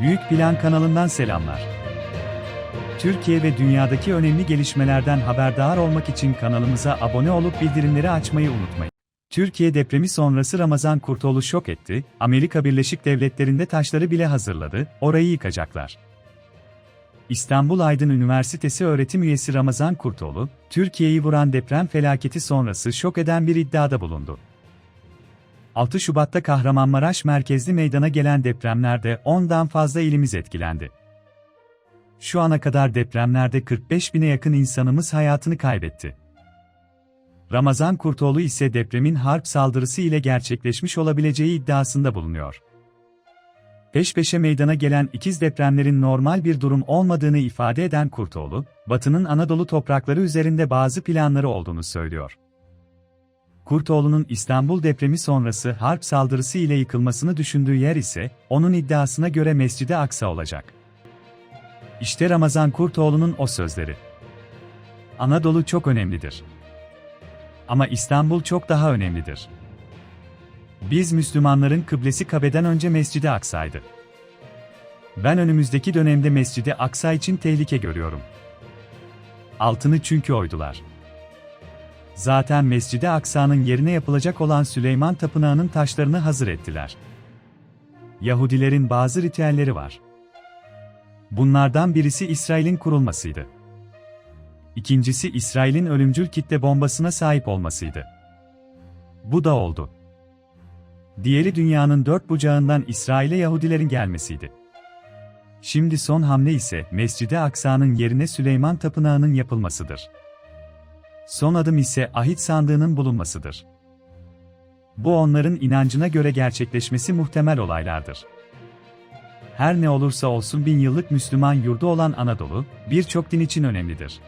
Büyük Plan kanalından selamlar. Türkiye ve dünyadaki önemli gelişmelerden haberdar olmak için kanalımıza abone olup bildirimleri açmayı unutmayın. Türkiye depremi sonrası Ramazan Kurtoğlu şok etti, Amerika Birleşik Devletleri'nde taşları bile hazırladı, orayı yıkacaklar. İstanbul Aydın Üniversitesi öğretim üyesi Ramazan Kurtoğlu, Türkiye'yi vuran deprem felaketi sonrası şok eden bir iddiada bulundu. 6 Şubat'ta Kahramanmaraş merkezli meydana gelen depremlerde 10'dan fazla ilimiz etkilendi. Şu ana kadar depremlerde 45 bine yakın insanımız hayatını kaybetti. Ramazan Kurtoğlu ise depremin harp saldırısı ile gerçekleşmiş olabileceği iddiasında bulunuyor. Peş peşe meydana gelen ikiz depremlerin normal bir durum olmadığını ifade eden Kurtoğlu, Batı'nın Anadolu toprakları üzerinde bazı planları olduğunu söylüyor. Kurtoğlu'nun İstanbul depremi sonrası harp saldırısı ile yıkılmasını düşündüğü yer ise, onun iddiasına göre Mescid-i Aksa olacak. İşte Ramazan Kurtoğlu'nun o sözleri. Anadolu çok önemlidir. Ama İstanbul çok daha önemlidir. Biz Müslümanların kıblesi Kabe'den önce Mescid-i Aksa'ydı. Ben önümüzdeki dönemde Mescid-i Aksa için tehlike görüyorum. Altını çünkü oydular. Zaten Mescid-i Aksa'nın yerine yapılacak olan Süleyman Tapınağı'nın taşlarını hazır ettiler. Yahudilerin bazı ritüelleri var. Bunlardan birisi İsrail'in kurulmasıydı. İkincisi İsrail'in ölümcül kitle bombasına sahip olmasıydı. Bu da oldu. Diğeri dünyanın dört bucağından İsrail'e Yahudilerin gelmesiydi. Şimdi son hamle ise Mescid-i Aksa'nın yerine Süleyman Tapınağı'nın yapılmasıdır. Son adım ise ahit sandığının bulunmasıdır. Bu onların inancına göre gerçekleşmesi muhtemel olaylardır. Her ne olursa olsun bin yıllık Müslüman yurdu olan Anadolu, birçok din için önemlidir.